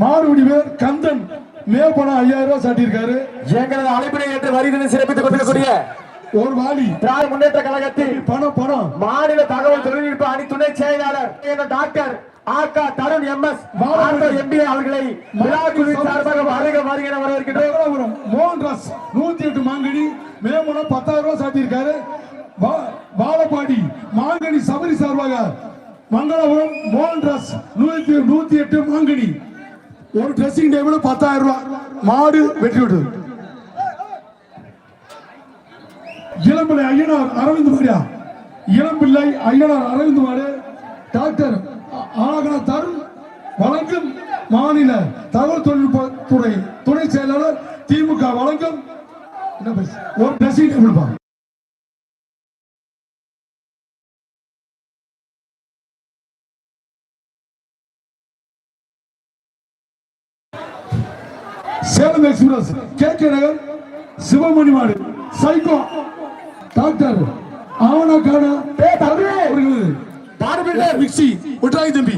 மாடுபிடி பேர் கந்தன் மே பணம் ஐயாயிரம் ரூபாய் சாட்டியிருக்காரு. எங்களது அழைப்பினை ஏற்று வருகிறதை சிறப்பித்துக் கொண்டிருக்கக்கூடிய ஒரு வாலி. திராவிட முன்னேற்ற கழகத்தில் பணம் பணம். மாநில தகவல் தொழில்நுட்ப அணி துணை செயலாளர் டாக்டர் ஆகா தருண் எம் எஸ் எம்பிஏ அவர்களை சார்பாக வருக வருகிற வரவேற்கின்றோம். மங்களபுரம் மோகன்ராஸ் நூத்தி எட்டு மாங்கனி மேமனம் பத்தாயிரம் ரூபாய் சாட்டியிருக்காரு. வாழப்பாடி மாங்கனி சபரி சார்பாக மங்களபுரம் மோகன்ராஸ் நூத்தி நூத்தி எட்டு மாங்கனி. ஒரு ட்ரெஸ்ஸிங் டேபிள் பத்தாயிரம் ரூபாய். மாடு வெற்றி விட்டு இளம்பிள்ளை ஐயனார் அரவிந்த் மாடியா இளம்பிள்ளை ஐயனார் அரவிந்த் மாடு. டாக்டர் ஆகன தருண் வழங்கும் மாநில தகவல் தொழில்நுட்பத்துறை துணை செயலாளர் திமுக வழங்கும். என்ன ஒரு dressing table Salem express K K Nagar Sivamani மாடு. சைக்கோ டாக்டர் பாடு பில்டர் மிக்சி விட்டுறாங்க தம்பி.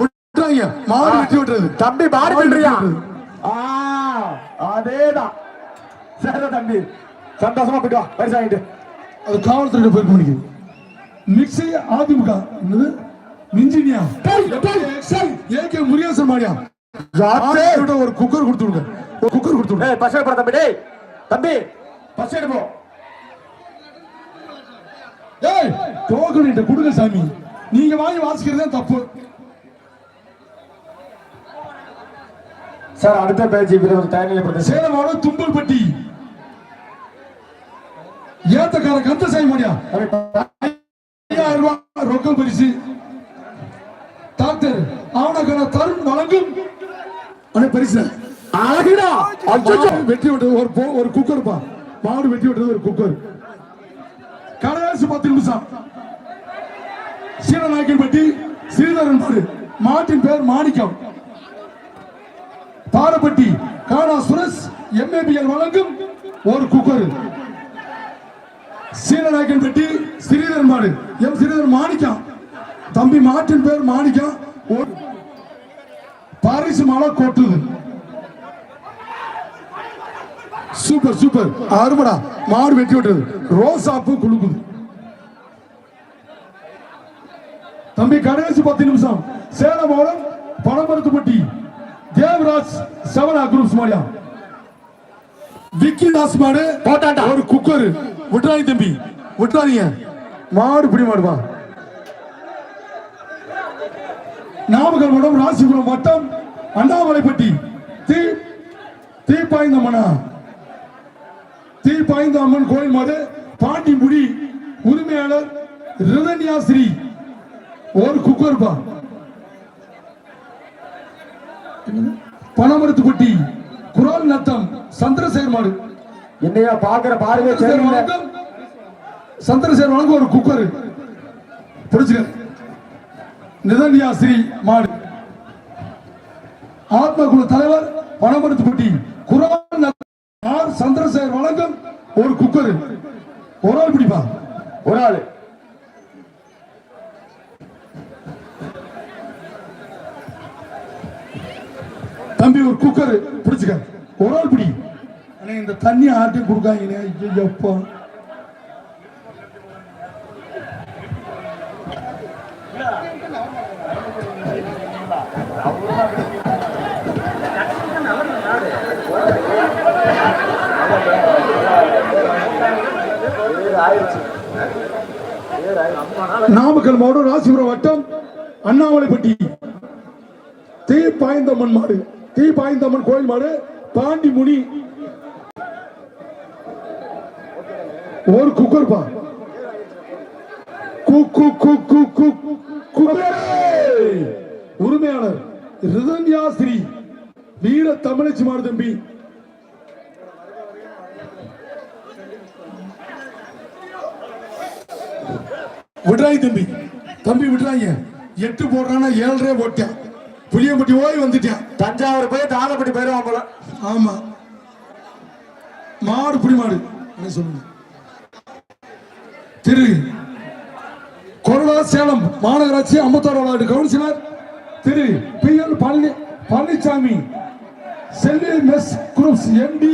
விட்டுறாங்க. மாடு வெட்டி விட்டுறது. தம்பி வெட்டி பில்டரியா அதேதான். சரி தம்பி. சந்தோஷமா போயிட்டு வா. பரிசு வாங்கிட்டு. அது காவல்துறை போய் பண்ணிக்கு மிக்சி அதிமுக. என்னது? மிஞ்சினியா ஏகே முருகேசன் மாடியா. ஒரு குக்கர் கொடுத்து விடுங்க. குக்கர் கொடுத்து ஏய் பஸ் போட தம்பி டேய் தம்பி. பஸ் எடுப்போம் ஏய் டோக்கன் கிட்ட கொடுங்க சாமி. நீங்க வாங்கி வாசிக்கிறதே தப்பு. சார் அடுத்த பேச்சு வீரர் தயாரிக்கப்படுது சேலமாவோட தும்பல்பட்டி. ஏத்தக்கார கந்தசாமி மாடியா ஐயாயிரம் ரூபாய் ரொக்கம் பரிசு. டாக்டர் ஆவணக்கான தருண் வழங்கும். பரிசு. வெட்டி விட்டது. ஒரு ஒரு குக்கர் பா. மாடு வெட்டி விட்டது ஒரு குக்கர். கடைசி பத்து நிமிஷம். சீனநாயக்கன்பட்டி ஸ்ரீதரன் மாடு மாட்டின் பேர் மாணிக்கம். பாரப்பட்டி காணா சுரேஷ் எம்ஏபிஎல் வழங்கும் ஒரு குக்கர். சீனநாயக்கன்பட்டி ஸ்ரீதரன் மாடு எம் ஸ்ரீதரன் மாணிக்கம். தம்பி மாட்டின் பேர் மாணிக்கம். பரிசு பாரிசு மலை கொட்டுது. Super super. அருமடா மாடு வெட்டி விட்டது. ரோசாப்பு குலுக்குது தம்பி கடைசி பத்து நிமிஷம். சேலம் மாவட்டம் பணமரத்துப்பட்டி தேவராஜ் செவனா குரூப்ஸ் மாடியா. விக்கி தாஸ் மாடு போட்டாண்டா. ஒரு குக்கர். விட்டுறாங்க தம்பி. விட்டுறாதீங்க. மாடு பிடி மாடுவா நாமக்கல் மாவட்டம் ராசிபுரம் வட்டம் அண்ணாமலைப்பட்டி. தீ தீப்பாய்ந்த மனா தீப்பாய்ந்த அம்மன் கோயில் மாடு பாண்டிமுடி உரிமையாளர் ரிதன்யாஸ்ரீ ஒரு குக்கர் பா பணமரத்துப்பட்டி குரால் நத்தம் சந்திரசேகர் மாடு. என்னையா பாக்குற பார்வை சந்திரசேகர் வணக்கம். ஒரு குக்கர் பிடிச்சுக்க நிதன்யா ஸ்ரீ மாடு. ஆத்மகுழு தலைவர் பணமரத்துப்பட்டி நத்தம் ஆர் சந்திரசேகர் வணக்கம் ஒரு குக்கர். ஒரு ஆள் பிடிப்பா? ஒரு ஆளு. தம்பி ஒரு குக்கர் பிடிச்சுக்க. ஒரு ஆள் பிடி. ஆனா இந்த தண்ணி ஆட்டி கொடுக்காங்க எப்பா நாமக்கல் மாவட்டம் ராசிபுரம் வட்டம் அண்ணாமலைப்பட்டி. தீ பாய்ந்தம்மன் மாடு. தீ பாய்ந்தம்மன் கோயில் மாடு பாண்டி முனி ஒரு குக்கர் பா கு கு கு கு கு. உரிமையாளர் ரிதன்யா ஸ்ரீ. வீர தமிழச்சி மாடு தம்பி. விடுறாங்க தம்பி. தம்பி விடுறாங்க எட்டு போடுறானா ஏழரை போட்டான் புளியம்பட்டி ஓய் வந்துட்டான் தஞ்சாவூர் போய் தாளப்பட்டி போயிருவான் போல. ஆமா. மாடு புடி மாடு என்ன சொல்லுங்க? திரு கொரடா சேலம் மாநகராட்சி ஐம்பத்தாறு ward councillor Thiru P L Palani Palanisamy Selvi mess groups MD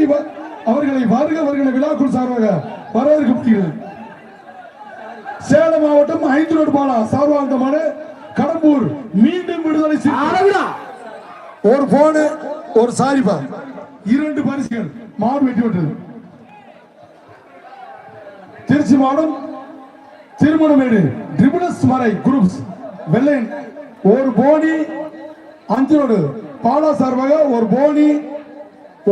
அவர்களை வருக வருகிற விழாக்குள் சார்பாக வரவேற்கப்படுகிறது. சேலம் மாவட்டம் ஐந்து ரோடு பாலா சார்பாங்கமான கடம்பூர். மீண்டும் விடுதலை ஒரு போனு ஒரு சாரிபா இரண்டு பரிசுகள். மாடு வெட்டி விட்டது திருச்சி மாவட்டம் திருமணமேடு ட்ரிபுலஸ் மறை குரூப்ஸ். வெள்ளையன். ஒரு போனி அஞ்சு ரோடு. பாலா சார்பாக ஒரு போனி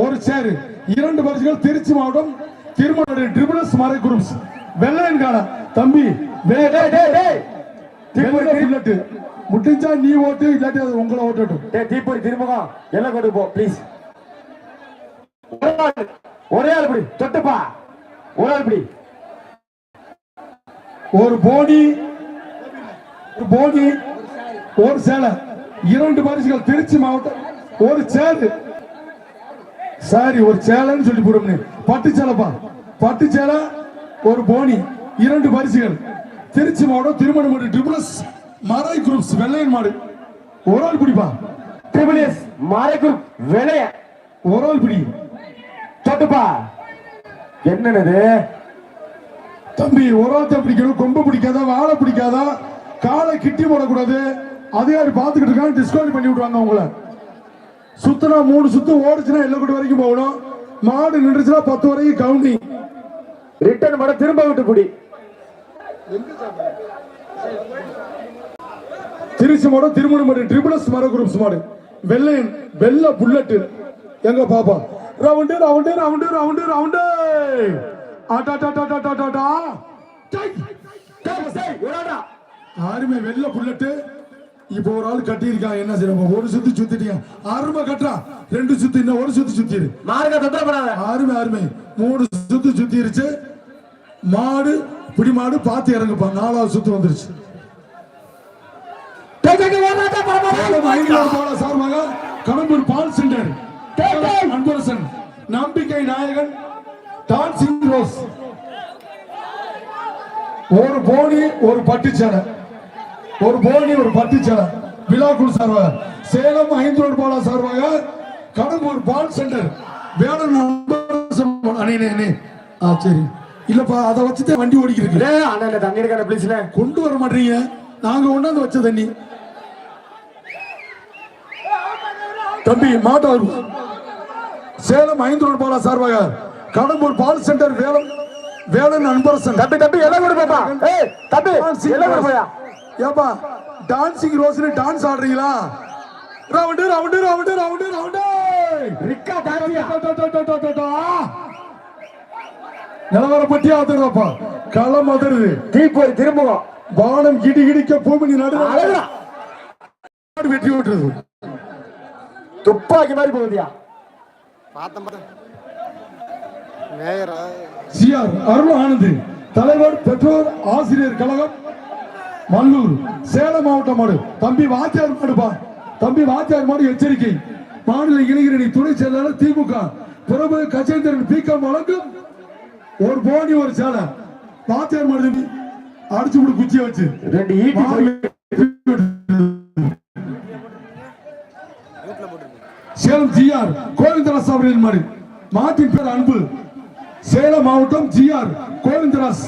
ஒரு சேரு. இரண்டு பரிசுகள் திருச்சி மாவட்டம் திருமணமேடு ட்ரிபுலஸ் மறை குரூப்ஸ். வெள்ளையன் காண. தம்பி முடிஞ்சா நீ ஓட்டு இல்லாட்டி உங்களை ஓட்டட்டும். டேய் தீப்பொறி திருமுகம் எல்லாம் கொண்டு போ ப்ளீஸ் ஒரே ஆள் பிடி தொட்டுப்பா. ஒரு ஆள் பிடி. ஒரு போனி ஒரு போனி ஒரு சேலை. இரண்டு பரிசுகள் திருச்சி மாவட்டம். ஒரு சேரு சாரி ஒரு சேலைன்னு சொல்லி போடும்னு பட்டு சேலைப்பா. பட்டு சேலை ஒரு போனி இரண்டு பரிசுகள். திருச்சி மாவட்டம் திருமணமூடு ட்ரிபிளஸ் மறை குரூப்ஸ் வெள்ளையன் மாடு. ஒரு ஆள் பிடிப்பா. ட்ரிபிள் எஸ் மாரைக்குள் விளைய ஒரு ஆள் பிடி. தொட்டுப்பா. என்னது தம்பி ஒரு ஆள் தான் பிடிக்கணும். கொம்பு பிடிக்காதா வாழை பிடிக்காதா? காலை கிட்டி போடக்கூடாது. அதிகாரி பார்த்துக்கிட்டு இருக்காங்க டிஸ்கவுண்ட் பண்ணி விட்டுருவாங்க உங்களை சுத்தினா மூணு சுத்து ஓடுச்சுன்னா எல்லக்கூட வரைக்கும் போகணும். மாடு நின்றுச்சுன்னா பத்து வரைக்கும் கவுண்டிங் ரிட்டர்ன் பண்ண திரும்ப விட்டு குடி திருச்சி மாடு திருமணம் மாடு ட்ரிபிளஸ் மர குரூப்ஸ் மாடு. வெள்ளையன் வெள்ள புல்லட்டு எங்க பாப்பா? Round round round round round. அருமை வெள்ள புல்லட்டு இப்போ ஒரு ஆள் கட்டியிருக்கான் என்ன செய்யணும் ஒரு சுத்தி சுத்திட்டீங்க. அருமை கட்டுறா. ரெண்டு சுத்தி இன்னும் ஒரு சுத்தி சுத்திடு. மார்க்க பண்ணாத. அருமை அருமை மூணு சுத்து சுத்திருச்சு. மாடு பிடி மாடு பார்த்து இறங்குப்பா. நாலாவது சுத்து வந்துருச்சு. சார்பாக கடம்பூர் பால் சென்டர். அன்பரசன் நம்பிக்கை நாயகன் டான்சிங் ரோஸ் ஒரு போனி ஒரு பட்டுச்சேலை. ஒரு போனி ஒரு பட்டுச்சேலை. விழாக்குள் சார்பாக சேலம் ஐந்து ரோடு பாலா சார்பாக கடம்பூர் பால் சென்டர் அண்ணே, அண்ணே, அண்ணே. ஆ சரி. இல்லப்பா அதை வச்சுதான் வண்டி ஓடிக்கிருக்கு. டேய், அண்ணா, தண்ணி எடுக்கணும், please-ண்ணே. கொண்டு வர மாட்டீங்க. நாங்க கொண்டாந்து வச்ச தண்ணி. தம்பி மாட்டார். சேலம் ஐந்து ரோடு பாலா சார்பாக. கடம்பூர் பால் சென்டர் வேலம் வேலன் அன்பரசன். தம்பி தம்பி எல்லாம் கொடு பாப்பா. ஏய் தம்பி எல்லாம் கொடு போயா? ஏப்பா டான்சிங் ரோஸ்னு dance ஆடுறீங்களா? Round round round round round. ரிக்கா டான்சியா நிலவர பட்டி ஆத்துறப்பா களம் அதிருது. தீப்பொறி திருமுகம் வானம் இடி இடிக்க பூமி அழகுடா. வெட்டி விட்டுறது துப்பாக்கி மாதிரி போகுதியா. பார்த்தேன் மேயரா. சிஆர் அருள் ஆனந்த் தலைவர் பெற்றோர் ஆசிரியர் கழகம் மல்லூர் சேலம் மாவட்ட மாடு. தம்பி வாத்தியார் மாடுப்பா. தம்பி வாத்தியார் மாடு எச்சரிக்கை. மாநில இளைஞரணி துணை செயலாளர் திமுக. பிரபு கஜேந்திரன் பீக்கம் வழங்கும் ஒரு போனி ஒரு சேலை. வாத்தியார் மாடு தம்பி அடிச்சு விடு குச்சியை வச்சு. ரெண்டு ஈட்டி சேலம் ஜிஆர் கோவிந்தராஸ் அவர்களின் மாடு. மாட்டின் பேர் அன்பு. சேலம் மாவட்டம் ஜிஆர் கோவிந்தராஸ்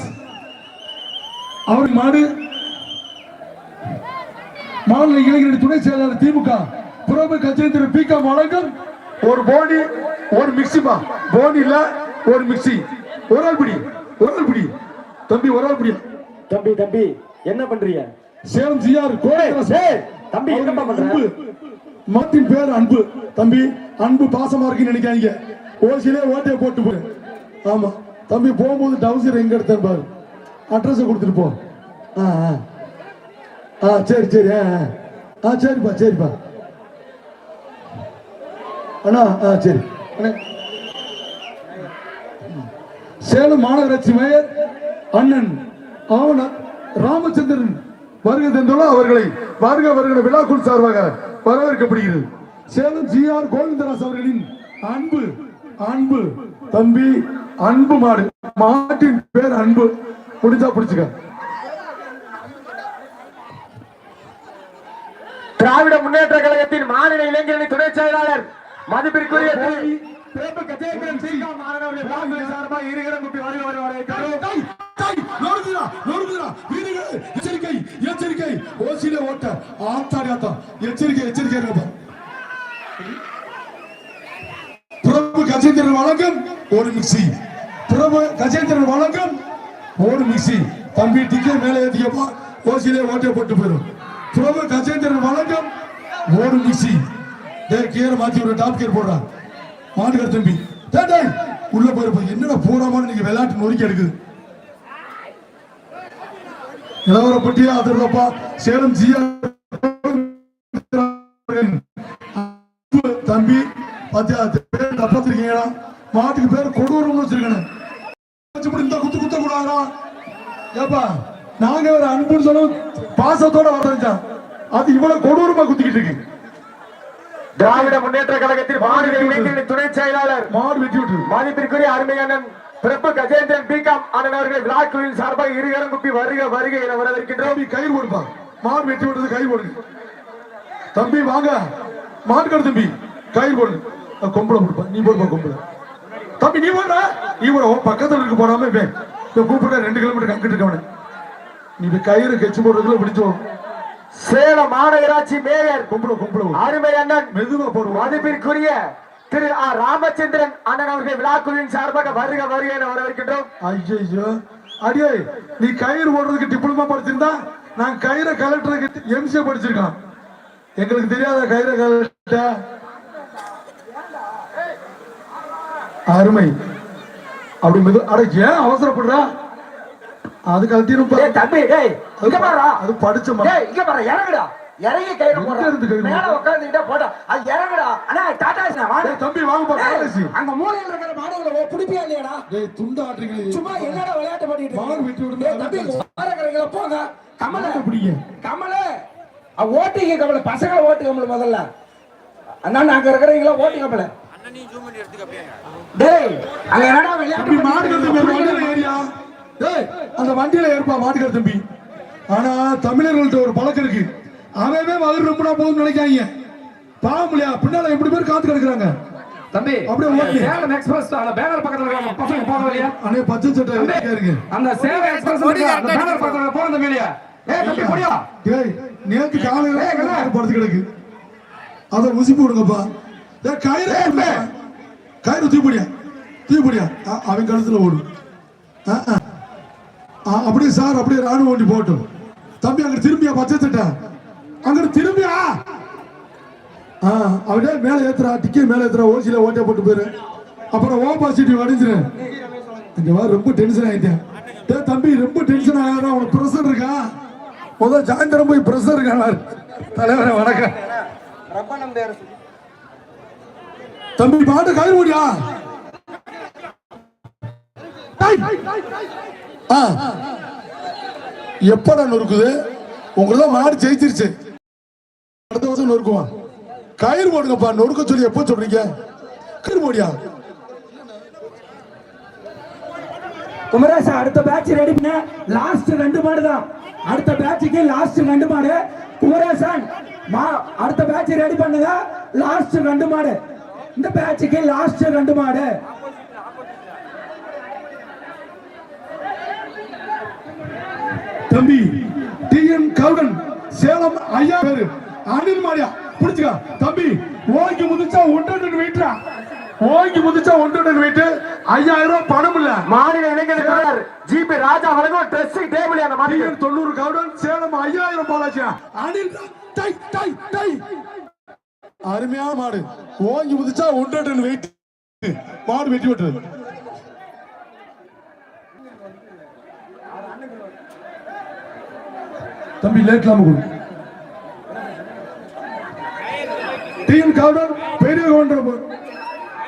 அவரின் மாடு. மாநில இளைஞரணி துணை செயலாளர் திமுக. புறவு கஜேந்திர பிக வழங்கும் ஒரு போனி ஒரு மிக்சிமா போனி இல்ல ஒரு மிக்சி ஒரு ஆள் பிடி ஒரு ஆள் பிடி. தம்பி ஒரு ஆள் பிடி. தம்பி தம்பி என்ன பண்றீங்க? சேலம் ஜிஆர் ஏய் தம்பி என்னப்பா பண்ற? அன்பு. மாட்டின் பேர் அன்பு. தம்பி அன்பு பாசமா இருக்குன்னு நினைக்காதீங்க. ஓசிலே ஓட்டையை போட்டு போடு. ஆமா. தம்பி போகும்போது டவுசர் எங்க எடுத்தேன் பாரு. அட்ரஸ் கொடுத்துட்டு போ. ஆ ஆ. ஆ சரி சரி ஆ ஆ. ஆ சரிப்பா சரிப்பா. அண்ணா ஆ சரி. அண்ணே. சேலம் மாநகராட்சி மேயர் அண்ணன் ஆவணர் ராமச்சந்திரன் வருகை தந்துள்ள அவர்களை வருக வருகிற விழாக்குள் சார்பாக வரவேற்கப்படுகிறது. சேலம் ஜி ஆர் கோவிந்தராஸ் அவர்களின் அன்பு அன்பு. தம்பி அன்பு மாடு. மாட்டின் பேர் அன்பு. முடிஞ்சா பிடிச்சுக்க. திராவிட முன்னேற்ற கழகத்தின் மாநில இளைஞரணி துணை செயலாளர் மதிப்பிற்குரிய பிரபு கஜேந்திரன் ஸ்ரீகாந்த் மாணவர்கள் விழாக்குழு சார்பாக இருகரம் குப்பி வருக வருவாரை டேய், டேய், நொறுக்குதுடா, நொறுக்குதுடா. வீரர்களே, எச்சரிக்கை எச்சரிக்கை. ஓசியில ஓட்ட. ஆத்தாடி ஆத்தா எச்சரிக்கை எச்சரிக்கை. பிரபு கஜேந்திரன் வழங்கும் ஒரு மிக்சி பிரபு கஜேந்திரன் வழங்கும் ஒரு மிக்சி தம்பி டிக்கே மேலே ஏத்திக்கப்பா. ஓசியிலே ஓட்டை போட்டு போயிடும். பிரபு கஜேந்திரன் வழங்கும் ஒரு மிக்சி கீரை மாத்தி ஒரு டாப் கியர் போடுறா. மாட்டுக்கார தம்பி டேய் உள்ள போயிருப்ப என்னடா போடாமனு நீங்க விளையாட்டு நொறுக்கி எடுக்குது? நிலவரப்பட்டியா அதிர்லப்பா. சேலம் ஜியா தம்பி பாத்தியா பேர் தப்பாத்திருக்கீங்களா மாட்டுக்கு பேர் கொடூரம்னு வச்சிருக்கணும் இந்த குத்து குத்த கூடாதா? ஏப்பா நாங்க ஒரு அன்புன்னு சொல்லும் பாசத்தோட வரஞ்சான் அது இவ்வளவு கொடூரமா குத்திக்கிட்டு இருக்கு. திராவிட முன்னேற்ற கழகத்தின் மாநில இளைஞரணி துணை செயலாளர் மதிப்பிற்குரிய அருமையானன் பிரபு கஜேந்திரன் பிகாம் அண்ணன் அவர்கள் விழாக்குழுவின் சார்பாக இருகரம் குப்பி வருக வருக என வரவேற்கின்றோம். தம்பி கயிறு போடுப்பா. மாடு வெட்டி விட்டது கயிறு போடுங்க தம்பி வாங்க. மாட்டுக்கார தம்பி கயிறு போடு. கொம்பளை போடுப்பா. நீ போடுப்பா கொம்பளை தம்பி நீ போடுற. நீ போட பக்கத்துல இருக்க போடாம கூப்பிட்ட ரெண்டு கிலோமீட்டர் கங்கிட்டு இருக்கவனே. நீ கயிறு கெச்சு போடுறதுல பிடிச்சோ சேலம் மாநகராட்சி மேயர் கொம்பளை கொம்பளை அருமை அண்ணன் மெதுவா போடுவோம் மதிப்பிற்குரிய திரு ஆ ராமச்சந்திரன் அண்ணன் அவர்கள் விழாக்குழுவின் சார்பாக வருக வருக என வரவேற்கின்றோம். ஐயோ அடியே நீ கயிறு ஓடுறதுக்கு டிப்ளமா படிச்சிருந்தா நான் கயிறை கலெக்டருக்கு எம்சிஏ படிச்சிருக்கான். எங்களுக்கு தெரியாத கயிறை கலெக்ட அருமை. அப்படி மெது அட ஏன் அவசரப்படுறா? அது கழட்டிருப்பா டேய் தம்பி டேய் இங்க பாருடா அது படிச்ச டேய் இங்க பாரு இறங்குடா. இறங்கி கயிறு எங்க போடுறா. இருந்து கயிறு மேல? உட்கார்ந்துட்டா போடா. அது இறங்குடா. அண்ணா டாடா சினா டேய் தம்பி வாங்கப்பா காலேஜ் அங்க மூலையில இருக்கிற மாடுகளை புடிப்பியா இல்லையாடா. டேய் துண்டு ஆட்டுறீங்களே சும்மா என்னடா விளையாட்டு பண்ணிட்டு மாடு வெட்டி விடுங்க. டேய் தம்பி ஓரக்கறீங்களா போங்க. கமல. பிடிங்க. கமல. அ, ஓட்டிங்க கமல. பசங்களை ஓட்டு கமல முதல்ல. அண்ணா அங்க இருக்கிறீங்களா? ஓட்டு கமல. டேய் அங்க என்னடா விளையாட்டு தம்பி மாடு அந்த வண்டியில ஏறுப்பா மாட்டுக்கார தம்பி. ஆனா தமிழர்கள்ட்ட ஒரு பழக்கம் இருக்கு. அவன் மகர் ரொம்ப போதும்னு நினைக்காங்க பாவம் இல்லையா? பின்னால எப்படி பேர் காத்து கிடக்குறாங்க? தம்பி அப்படியே. சேலம் எக்ஸ்பிரஸ் அந்த பேனர் பக்கத்துல இருக்க நம்ம பசங்க போக இல்லையா? அண்ணே பச்சை சட்டை இருக்கு. அந்த சேலம் எக்ஸ்பிரஸ் இருக்கு, அந்த பேனர் பக்கத்துல போக தம்பி இல்லையா? ஏய் தம்பி போடியா? டேய் நேத்து காலையில. படுத்து கிடக்கு. அத உசி போடுங்கப்பா ஏய் கயிறு. கயிறு தூக்கிப்படியா தூக்கிப்படியா அவன் கழுத்துல ஓடு. ஆ, ஆ. அப்படியே சார் அப்படியே ராணுவ வண்டி போட்டும் தம்பி அங்க திரும்பியா? பச்சை சட்டை. அங்க திரும்பியா? ஆ அப்படியே மேல ஏத்துறா டிக்கெட் மேல ஏத்துறா ஓசியில ஓட்டை போட்டு போயிரு. அப்புறம் ஓ பாசிட்டிவ் அடிஞ்சிரு இங்க வா ரொம்ப டென்ஷன் ஆயிட்டேன். டேய் தம்பி ரொம்ப டென்ஷன் ஆகாத உனக்கு ப்ரெஷர் இருக்கா? முதல் சாயந்தரம் போய் ப்ரெஷர் இருக்கானாரு தலைவரே வணக்கம். தம்பி பாட்டு கயிறு முடியா எப்படா நொறுக்குது? உங்களதான் மாடு ஜெயிச்சிருச்சு. அடுத்த வருஷம் நொறுக்குவான். கயிறு போடுங்கப்பா நொறுக்க சொல்லி எப்போ சொல்றீங்க? கயிறு போடியா? குமரேசா அடுத்த பேட்ச் ரெடி பண்ண. லாஸ்ட் ரெண்டு மாடு தான். அடுத்த பேட்சுக்கு லாஸ்ட் ரெண்டு மாடு. குமரேசன் மா அடுத்த பேட்ச் ரெடி பண்ணுங்க. லாஸ்ட் ரெண்டு மாடு. இந்த பேட்சுக்கு லாஸ்ட் ரெண்டு மாடு. தம்பி டிஎன் கவுடன் சேலம் ஐயா பேரு. அனில் மாடியா புடிச்சுக்க. தம்பி ஓங்கி முதிச்சா ஒன்று வெயிட்டா ஓங்கி முதிச்சா ஒன்று வெயிட்டு. ஐயாயிரம் ரூபாய் பணம் இல்ல. மாநில இளைஞர் ஜிபி ராஜா வழங்கும் ட்ரெஸ்ஸிங் டேபிள் அந்த மாதிரி தொண்ணூறு கவுடன் சேலம் ஐயாயிரம் பாலாச்சியா அனில் டை டை டை. அருமையான மாடு. ஓங்கி முதிச்சா ஒன்று வெயிட் மாடு வெட்டி விட்டுறது தம்பி லேட் இல்லாம கொடு. டிஎன் கவுண்டர் பெரிய கவுண்டர்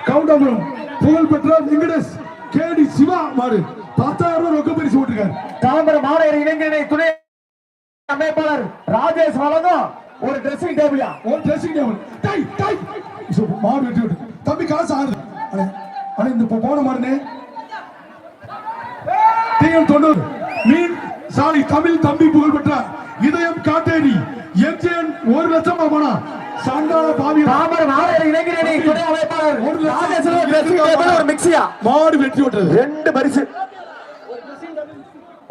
கவுண்டபுரம் புகழ் பெற்ற வெங்கடேஷ் கேடி சிவா மாடு. பத்தாயிரம் ரூபாய் ரொக்க பரிசு போட்டிருக்காரு. தாம்பரம் மாநகர இளைஞரணி துணை அமைப்பாளர் ராஜேஷ் வழங்கும் ஒரு ட்ரெஸ்ஸிங் டேபிளா ஒரு ட்ரெஸ்ஸிங் டேபிள் டை டை மாடு வெட்டி விட்டு தம்பி காசு அண்ணே அண்ணே இந்த போன மாடுனே. டிஎன் தொண்ணூறு. மீன் சாலை தமிழ் தம்பி புகழ் பெற்ற இதயம் காட்டேரி. எம்ஜிஎன் ஒரு லட்சம் பணம் சண்டால பாவி. தாமர் மாவட்ட இளைஞரணி துணை அமைப்பாளர் ஒரு லட்சம் ஒரு மிக்சியா மாடு வெற்றி ரெண்டு பரிசு.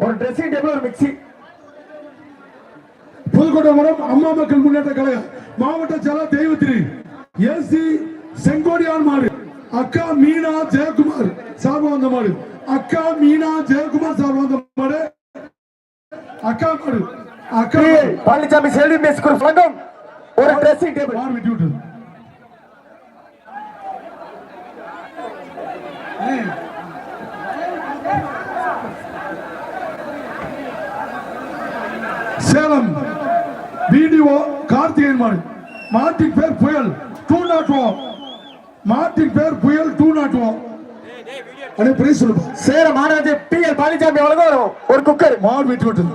ஒரு ட்ரெஸ்ஸிங் டேபிள் ஒரு மிக்ஸி. புதுக்கோட்டை மரம் அம்மா மக்கள் முன்னேற்ற கழகம் மாவட்ட செயலர் தெய்வத்திரி ஏசி செங்கோடியான் மாடு அக்கா மீனா ஜெயக்குமார் சார்பா வந்த மாடு. அக்கா மீனா ஜெயக்குமார் சார்பா வந்த மாடு. அக்கா மாடு அக்கா. பழனிசாமி செல்வி மெஸ் குரூப் வழங்கும் ஒரு ட்ரெஸ்ஸிங் டேபிள் மாடு வெட்டி விட்டது சேலம் வீடியோ கார்த்திகேயன் மாடு. மாட்டின் பேர் புயல் டூ நாட் ஓ மாட்டின் பேர் புயல் டூ நாட் ஓ அடே பிரைஸ் சொல்லுப்பா. சேர மாநகராட்சி பி. எல். பழனிசாமி வழங்கும் ஒரு குக்கர். மாடு வெட்டி விட்டது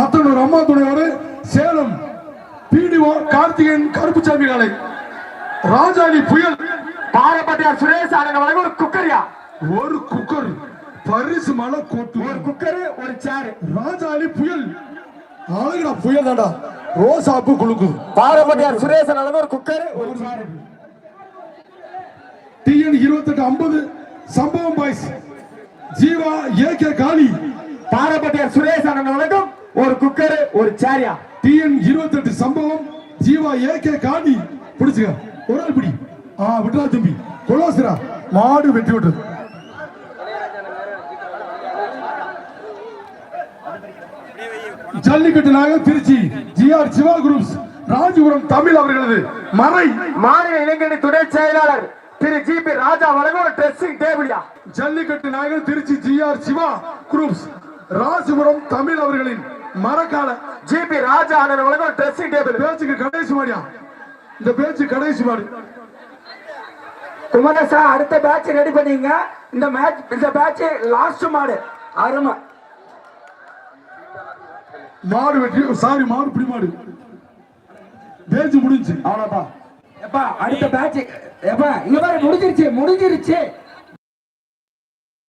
அத்தனூர் அம்மா துணையோடு சேலம் பிடிஓ கார்த்திகேயன் கருப்புசாமி காலை. ராஜாளி புயல். பாரப்பட்டியார் சுரேஷ் வழங்கும் ஒரு குக்கரியா? ஒரு குக்கர் பரிசு மலை கோட்டு. ஒரு குக்கர் ஒரு சேர். ராஜாளி புயல். அழகுடா புயல் தாண்டா ரோசாப்பு குழுக்கு பாரப்பட்டியார் சுரேஷ் வழங்கும் ஒரு குக்கர் ஒரு சேர். டிஎன் இருபத்தெட்டு ஐம்பது சம்பவம் boys. Jeeva A K Kali. பாரப்பட்டியார் Suresh அண்ணன் வழங்கும் ஒரு குக்கர் ஒரு சேரியா டிஎன் இருபத்தெட்டு சம்பவம் ஜீவா ஏ கே காளி பிடிச்சுக்க ஒரு ஆள் பிடி. ஆ விட்டுறா தம்பி. கொலாசிரா. மாடு வெட்டி விட்டது. ஜல்லிக்கட்டு நாயகர் திருச்சி. ஜிஆர் சிவா குரூப்ஸ் ராஜபுரம் தமிழ் அவர்களது மறை. மாநில இளைஞரணி துணை செயலாளர் திரு ஜி பி ராஜா வழங்கும் ஒரு ட்ரெஸ்ஸிங் டேபிளியா ஜல்லிக்கட்டு நாயகர் திருச்சி ஜிஆர் சிவா குரூப்ஸ் ராசிபுரம் தமிழ் அவர்களின் மரக்கால ஜி பி ராஜா அண்ணன் வழங்கும் ஒரு ட்ரெஸ்ஸிங் டேபிள் பேச்சுக்கு கடைசி மாடியா? இந்த பேச்சு கடைசி மாடி. குமரேசா அடுத்த பேட்ச் ரெடி பண்ணீங்க. இந்த மேட்ச் இந்த பேட்ச் லாஸ்ட் மாடு. அருமை. மாடு வெட்டி சாரி மாடு பிடி மாடு. பேச்சு முடிஞ்சு. அவ்வளவுதான். எப்பா அடுத்த பேட்ச் எப்பா இங்க பாரு முடிஞ்சிருச்சு முடிஞ்சிருச்சு.